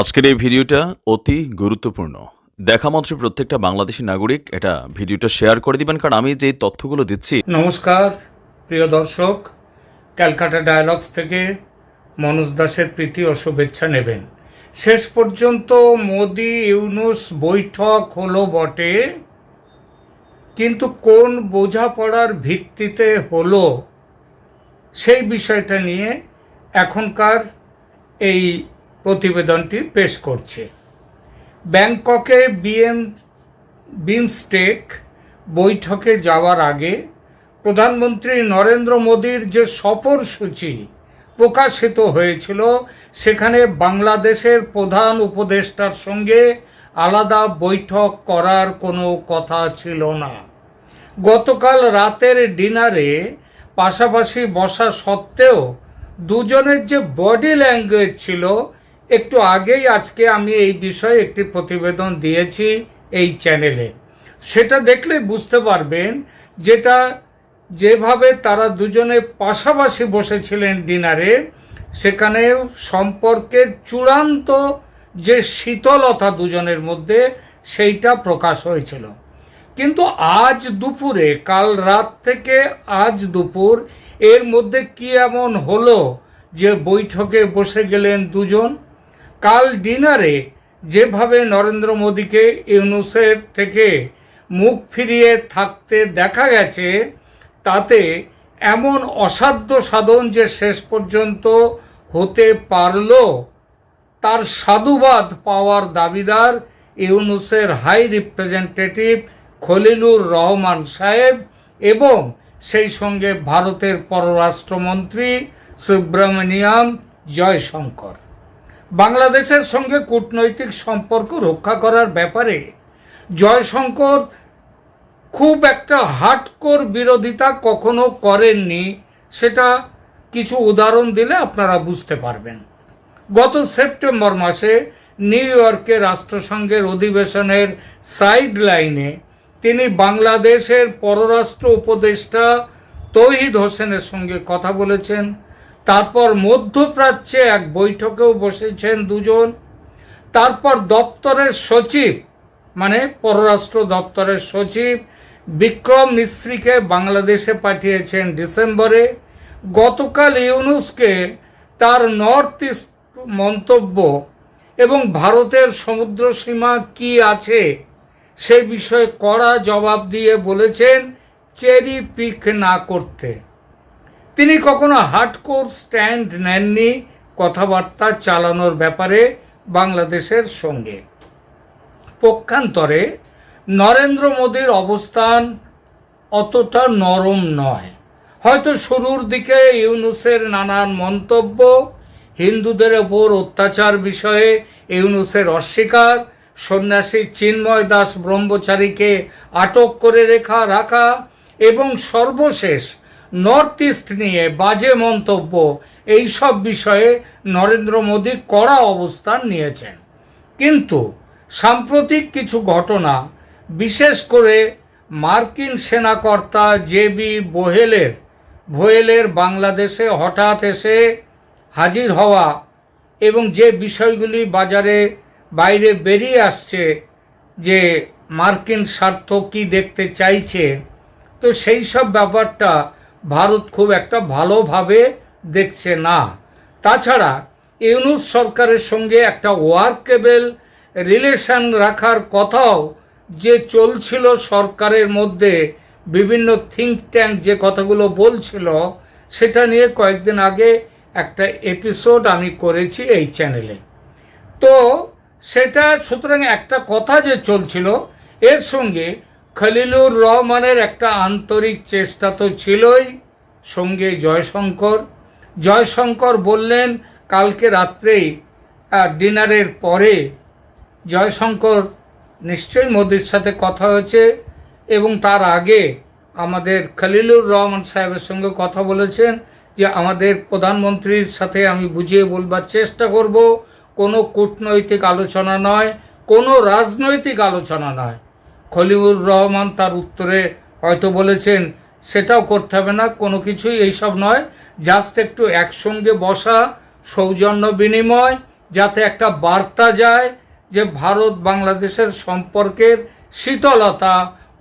আজকের এই ভিডিওটা অতি গুরুত্বপূর্ণ। দেখা মাত্র প্রত্যেকটা বাংলাদেশি নাগরিক এটা ভিডিওটা শেয়ার করে দিবেন, কারণ আমি যে তথ্যগুলো দিচ্ছি। নমস্কার, প্রিয় দর্শক, ক্যালকাটা ডায়ালগস থেকে মনোজ দাসের প্রীতি ও শুভেচ্ছা নেবেন। শেষ পর্যন্ত মোদি ইউনুস বৈঠক হলো বটে, কিন্তু কোন বোঝাপড়ার ভিত্তিতে হলো সেই বিষয়টা নিয়ে এখনকার এই প্রতিবেদনটি পেশ করছে। ব্যাংককে বিএম, বিমস্টেক বৈঠকে যাওয়ার আগে প্রধানমন্ত্রী নরেন্দ্র মোদীর যে সফরসূচি প্রকাশিত হয়েছিল, সেখানে বাংলাদেশের প্রধান উপদেষ্টার সঙ্গে আলাদা বৈঠক করার কোনো কথা ছিল না। গতকাল রাতের ডিনারে পাশাপাশি বসা সত্ত্বেও দুজনের যে বডি ল্যাঙ্গুয়েজ ছিল একটু আগেই আজকে আমি এই বিষয়ে একটি প্রতিবেদন দিয়েছি এই চ্যানেলে। সেটা দেখলে বুঝতে পারবেন যেটা যেভাবে তারা দুজনে পাশাপাশি বসেছিলেন ডিনারে সেখানে সম্পর্কের চূড়ান্ত যে শীতলতা দুজনের মধ্যে সেইটা প্রকাশ হয়েছিল। কিন্তু আজ দুপুরে, কাল রাত থেকে আজ দুপুর, এর মধ্যে কি এমন হলো যে বৈঠকে বসে গেলেন দুজন? কাল ডিনারে যেভাবে নরেন্দ্র মোদীকে ইউনুসের থেকে মুখ ফিরিয়ে থাকতে দেখা গেছে, তাতে এমন অসাধ্য সাধন যে শেষ পর্যন্ত হতে পারল, তার সাধুবাদ পাওয়ার দাবিদার ইউনুসের হাই রিপ্রেজেন্টেটিভ খলিলুর রহমান সাহেব এবং সেই সঙ্গে ভারতের পররাষ্ট্রমন্ত্রী সুব্রমণিয়াম জয়শঙ্কর। বাংলাদেশের সঙ্গে কূটনৈতিক সম্পর্ক রক্ষা করার ব্যাপারে জয়শঙ্কর খুব একটা হার্ডকোর বিরোধিতা কখনো করেননি। সেটা কিছু উদাহরণ দিলে আপনারা বুঝতে পারবেন। গত সেপ্টেম্বর মাসে নিউ ইয়র্কে রাষ্ট্রসংঘের অধিবেশনের সাইড লাইনে তিনি বাংলাদেশের পররাষ্ট্র উপদেষ্টা তৌহিদ হোসেনের সঙ্গে কথা বলেছেন। তারপর মধ্যপ্রাচ্যে এক বৈঠকেও বসেছেন দুজন। তারপর দপ্তরের সচিব মানে পররাষ্ট্র দপ্তরের সচিব বিক্রম মিশ্রিকে বাংলাদেশে পাঠিয়েছেন ডিসেম্বরে। গতকাল ইউনুসকে তার নর্থ ইস্ট মন্তব্য এবং ভারতের সমুদ্র সীমা কি আছে সে বিষয়ে কড়া জবাব দিয়ে বলেছেন, চেরি পিক না করতে। তিনি কখনো হার্ডকোর স্ট্যান্ড নেননি কথাবার্তা চালানোর ব্যাপারে বাংলাদেশের সঙ্গে। পক্ষান্তরে নরেন্দ্র মোদীর অবস্থান অতটা নরম নয়। হয়তো শুরুর দিকে ইউনুসের নানান মন্তব্য, হিন্দুদের ওপর অত্যাচার বিষয়ে ইউনুসের অস্বীকার, সন্ন্যাসী চিন্ময় দাস ব্রহ্মচারীকে আটক করে রেখা রাখা এবং সর্বশেষ নর্থ ইস্ট নিয়ে বাজে মন্তব্য এই সব বিষয়ে নরেন্দ্র মোদী কড়া অবস্থান নিয়েছেন। কিন্তু সাম্প্রতিক কিছু ঘটনা, বিশেষ করে মার্কিন সেনাকর্তা জেবি বোহেলের ভোয়েলের বাংলাদেশে হঠাৎ এসে হাজির হওয়া এবং যে বিষয়গুলি বাজারে বাইরে বেরিয়ে আসছে যে মার্কিন স্বার্থ কি দেখতে চাইছে, তো সেই সব ব্যাপারটা ভারত খুব একটা ভালোভাবে দেখছে না। তাছাড়া ইউনুস সরকারের সঙ্গে একটা ওয়ার্কেবল রিলেশন রাখার কথাও যে চলছিল সরকারের মধ্যে, বিভিন্ন থিঙ্ক ট্যাঙ্ক যে কথাগুলো বলছিল, সেটা নিয়ে কয়েকদিন আগে একটা এপিসোড আমি করেছি এই চ্যানেলে তো সেটা, সুতরাং একটা কথা যে চলছিল, এর সঙ্গে খলিলুর রহমানের একটা আন্তরিক চেষ্টা তো ছিলই সঙ্গে জয়শঙ্কর। জয়শঙ্কর বললেন, কালকে রাত্রেই ডিনারের পরে। জয়শঙ্কর নিশ্চয়ই মোদির সাথে কথা হয়েছে এবং তার আগে আমাদের খলিলুর রহমান সাহেবের সঙ্গে কথা বলেছেন যে, আমাদের প্রধানমন্ত্রীর সাথে আমি বুঝিয়ে বলবার চেষ্টা করব। কোনো কূটনৈতিক আলোচনা নয়, কোনো রাজনৈতিক আলোচনা নয়। খলিলুর রহমান তার উত্তরে হয়তো বলেছেন, সেটাও করতে হবে না, কোনো কিছুই এইসব নয়। জাস্ট একটু একসঙ্গে বসা, সৌজন্য বিনিময়, যাতে একটা বার্তা যায় যে ভারত বাংলাদেশের সম্পর্কের শীতলতা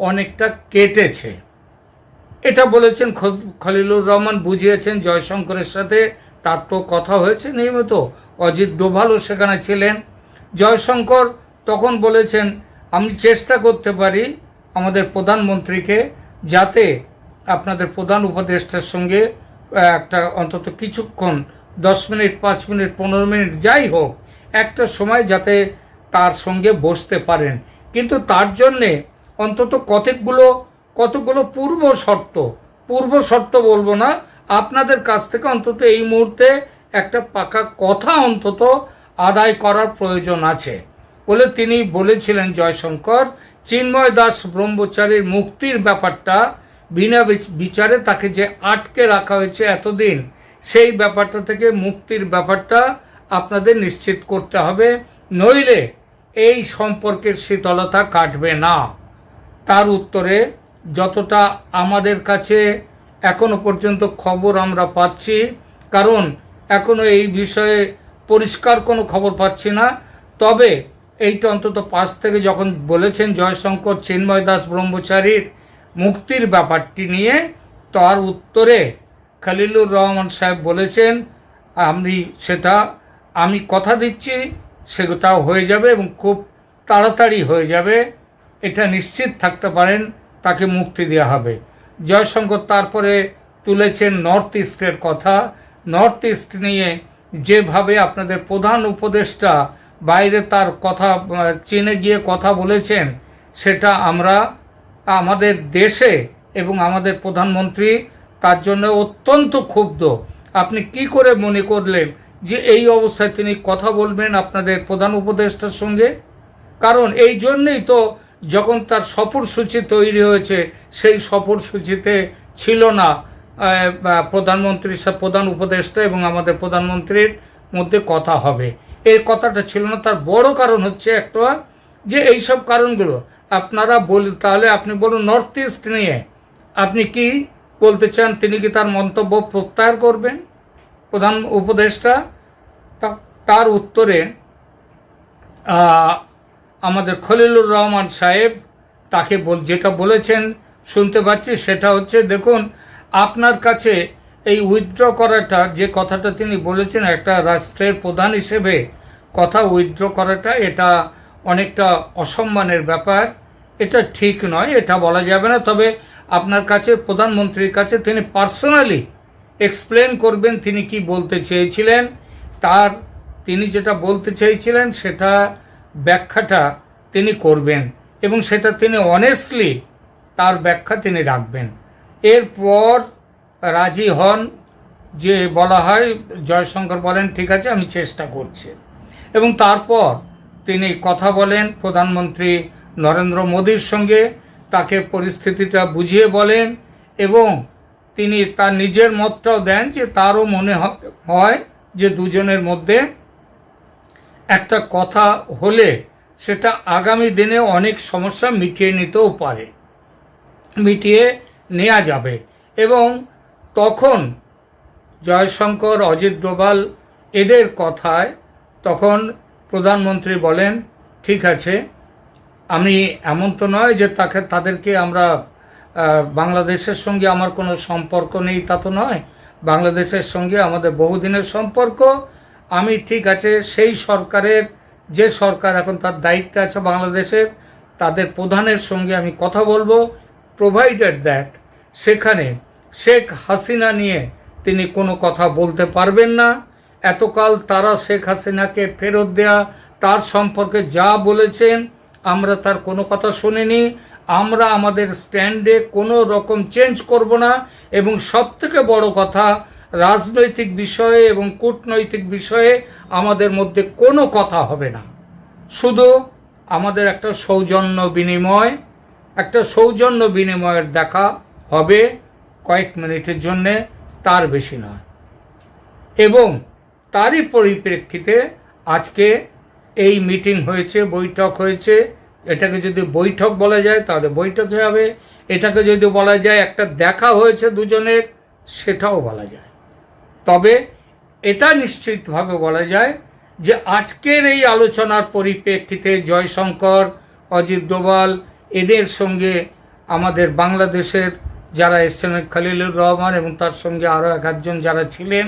অনেকটা কেটেছে। এটা বলেছেন খলিলুর রহমান, বুঝিয়েছেন জয়শঙ্করের সাথে। তার তো কথা হয়েছে নিয়মিত। অজিত ডোভালও সেখানে ছিলেন। জয়শঙ্কর তখন বলেছেন আমি চেষ্টা করতে পারি আমাদের প্রধানমন্ত্রীকে যাতে আপনাদের প্রধান উপদেষ্টার সঙ্গে একটা অন্তত কিছুক্ষণ, দশ মিনিট, পাঁচ মিনিট, পনেরো মিনিট যাই হোক, একটা সময় যাতে তার সঙ্গে বসতে পারেন। কিন্তু তার জন্যে অন্তত কতকগুলো কতগুলো পূর্ব শর্ত পূর্ব শর্ত বলব না, আপনাদের কাছ থেকে অন্তত এই মুহূর্তে একটা পাকা কথা অন্তত আদায় করার প্রয়োজন আছে। বলে তিনি বলেছিলেন, জয়শঙ্কর, চিন্ময় দাস ব্রহ্মচারীর মুক্তির ব্যাপারটা বিনা বিচ- বিচারে তাকে যে আটকে রাখা হয়েছে এতদিন, সেই ব্যাপারটা থেকে মুক্তির ব্যাপারটা আপনাদের নিশ্চিত করতে হবে। নইলে এই সম্পর্কের শীতলতা কাটবে না। তার উত্তরে, যতটা আমাদের কাছে এখনও পর্যন্ত খবর আমরা পাচ্ছি, কারণ এখনও এই বিষয়ে পরিষ্কার কোনো খবর পাচ্ছি না, তবে এইটা অন্তত পাশ থেকে যখন বলেছেন জয়শঙ্কর চিন্ময় দাস ব্রহ্মচারীর মুক্তির ব্যাপারটি নিয়ে, তার উত্তরে খালিলুর রহমান সাহেব বলেছেন, আমি সেটা, আমি কথা দিচ্ছি, সেটাও হয়ে যাবে এবং খুব তাড়াতাড়ি হয়ে যাবে। এটা নিশ্চিত থাকতে পারেন, তাকে মুক্তি দেওয়া হবে। জয়শঙ্কর তারপরে তুলেছেন নর্থ ইস্টের কথা। নর্থ ইস্ট নিয়ে যেভাবে আপনাদের প্রধান উপদেষ্টা বাইরে তার কথা চীনে গিয়ে কথা বলেছেন, সেটা আমরা আমাদের দেশে এবং আমাদের প্রধানমন্ত্রী তার জন্য অত্যন্ত ক্ষুব্ধ। আপনি কি করে মনে করলেন যে এই অবস্থায় তিনি কথা বলবেন আপনাদের প্রধান উপদেষ্টার সঙ্গে? কারণ এই জন্যই তো যখন তার সফরসূচি তৈরি হয়েছে, সেই সফরসূচিতে ছিল না প্রধানমন্ত্রীর প্রধান উপদেষ্টা এবং আমাদের প্রধানমন্ত্রীর মধ্যে কথা হবে। এই কথাটা ছিল না। তার বড় কারণ হচ্ছে একটা যে এই সব কারণগুলো আপনারা বল, তাহলে আপনি বলুন নর্থ ইস্ট নিয়ে আপনি কি বলতে চান? তিনি কি তার মন্তব্য প্রত্যাহার করবেন? প্রধান উপদেষ্টা তার উত্তরে আমাদের খলিলুর রহমান সাহেব তাকে বল- যেটা বলেছেন, শুনতে পাচ্ছি, সেটা হচ্ছে দেখুন, আপনার কাছে এই উইথড্র করাটা যে কথাটা তিনি বলেছেন, একটা রাষ্ট্রের প্রধান হিসেবে কথা উইথড্র করাটা, এটা অনেকটা অসম্মানের ব্যাপার। এটা ঠিক নয়, এটা বলা যাবে না। তবে আপনার কাছে, প্রধানমন্ত্রীর কাছে তিনি পার্সোনালি এক্সপ্লেন করবেন তিনি কি বলতে চেয়েছিলেন। তার তিনি যেটা বলতে চেয়েছিলেন, সেটা ব্যাখ্যাটা তিনি করবেন এবং সেটা তিনি অনেস্টলি তার ব্যাখ্যা তিনি রাখবেন। এরপর রাজি হন যে বলা হয়, জয়শঙ্কর বলেন, ঠিক আছে, আমি চেষ্টা করছি। এবং তারপর তিনি কথা বলেন, প্রধানমন্ত্রী নরেন্দ্র মোদীর সঙ্গে, তাকে পরিস্থিতিটা বুঝিয়ে বলেন এবং তিনি তার নিজের মতটাও দেন যে তারও মনে হয় যে দুজনের মধ্যে একটা কথা হলে সেটা আগামী দিনে অনেক সমস্যা মিটিয়ে নিতেও পারে, মিটিয়ে নেওয়া যাবে এবং তখন জয়শঙ্কর, অজিত ডোভাল এদের কথায় তখন প্রধানমন্ত্রী বলেন, ঠিক আছে, আমি এমন তো নয় যে তাকে, তাদেরকে আমরা বাংলাদেশের সঙ্গে আমার কোনো সম্পর্ক নেই, তা তো নয়। বাংলাদেশের সঙ্গে আমাদের বহুদিনের সম্পর্ক। আমি ঠিক আছে, সেই সরকারের, যে সরকার এখন তার দায়িত্বে আছে বাংলাদেশের, তাদের প্রধানের সঙ্গে আমি কথা বলব। প্রোভাইডেড দ্যাট সেখানে শেখ হাসিনা নিয়ে তিনি কোনো কথা বলতে পারবেন না। এতকাল তারা শেখ হাসিনাকে ফেরত দেয়া, তার সম্পর্কে যা বলেছেন, আমরা তার কোনো কথা শুনিনি। আমরা আমাদের স্ট্যান্ডে কোনো রকম চেঞ্জ করব না এবং সব থেকে বড় কথা, রাজনৈতিক বিষয়ে এবং কূটনৈতিক বিষয়ে আমাদের মধ্যে কোনো কথা হবে না। শুধু আমাদের একটা সৌজন্য বিনিময়, একটা সৌজন্য বিনিময়ের দেখা হবে। কয়েক মিনিটের জন্যে তার বেশি নয়। এবং তারই পরিপ্রেক্ষিতে আজকে এই মিটিং হয়েছে, বৈঠক হয়েছে। এটাকে যদি বৈঠক বলা যায়, তাহলে বৈঠকে হবে। এটাকে যদি বলা যায়, একটা দেখা হয়েছে দুজনের, সেটাও বলা যায়। তবে এটা নিশ্চিতভাবে বলা যায় যে আজকের এই আলোচনার পরিপ্রেক্ষিতে জয়শঙ্কর, অজিত ডোভাল এদের সঙ্গে আমাদের বাংলাদেশের যারা এসছেন খালিলুর রহমান এবং তার সঙ্গে আরও এক একজন যারা ছিলেন,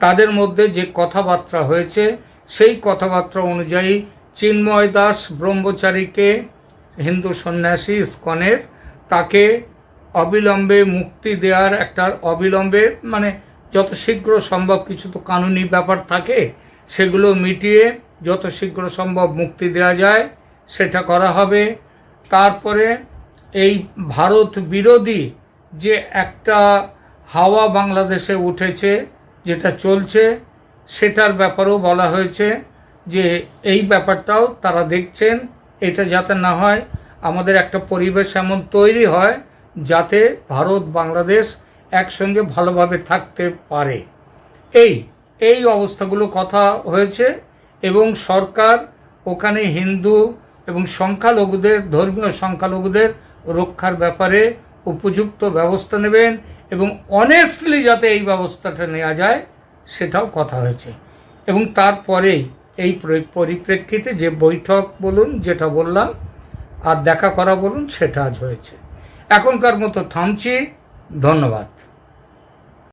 তাদের মধ্যে যে কথাবার্তা হয়েছে, সেই কথাবার্তা অনুযায়ী চিন্ময় দাস ব্রহ্মচারীকে হিন্দু সন্ন্যাসী ইস্কনের, তাকে অবিলম্বে মুক্তি দেওয়ার একটা অবিলম্বে মানে যত শীঘ্র সম্ভব কিছু তো কানুনি ব্যাপার থাকে, সেগুলো মিটিয়ে যত শীঘ্র সম্ভব মুক্তি দেওয়া যায়, সেটা করা হবে। তারপরে এই ভারত বিরোধী যে একটা হাওয়া বাংলাদেশে উঠেছে, যেটা চলছে, সেটার ব্যাপারেও বলা হয়েছে যে এই ব্যাপারটাও তারা দেখছেন, এটা যাতে না হয় আমাদের একটা পরিবেশ এমন তৈরি হয় যাতে ভারত, বাংলাদেশ একসঙ্গে ভালোভাবে থাকতে পারে। এই এই অবস্থাগুলো কথা হয়েছে এবং সরকার ওখানে হিন্দু এবং সংখ্যালঘুদের, ধর্মীয় সংখ্যালঘুদের রক্ষার ব্যাপারে উপযুক্ত ব্যবস্থা নেবেন এবং অনেস্টলি যাতে এই ব্যবস্থাটা নেওয়া যায়, সেটাও কথা হয়েছে। এবং তারপরে এই পরিপ্রেক্ষিতে যে বৈঠক বলুন, যেটা বললাম, আর দেখা করা বলুন, সেটা আজ হয়েছে। এখনকার মতো থামছি। ধন্যবাদ।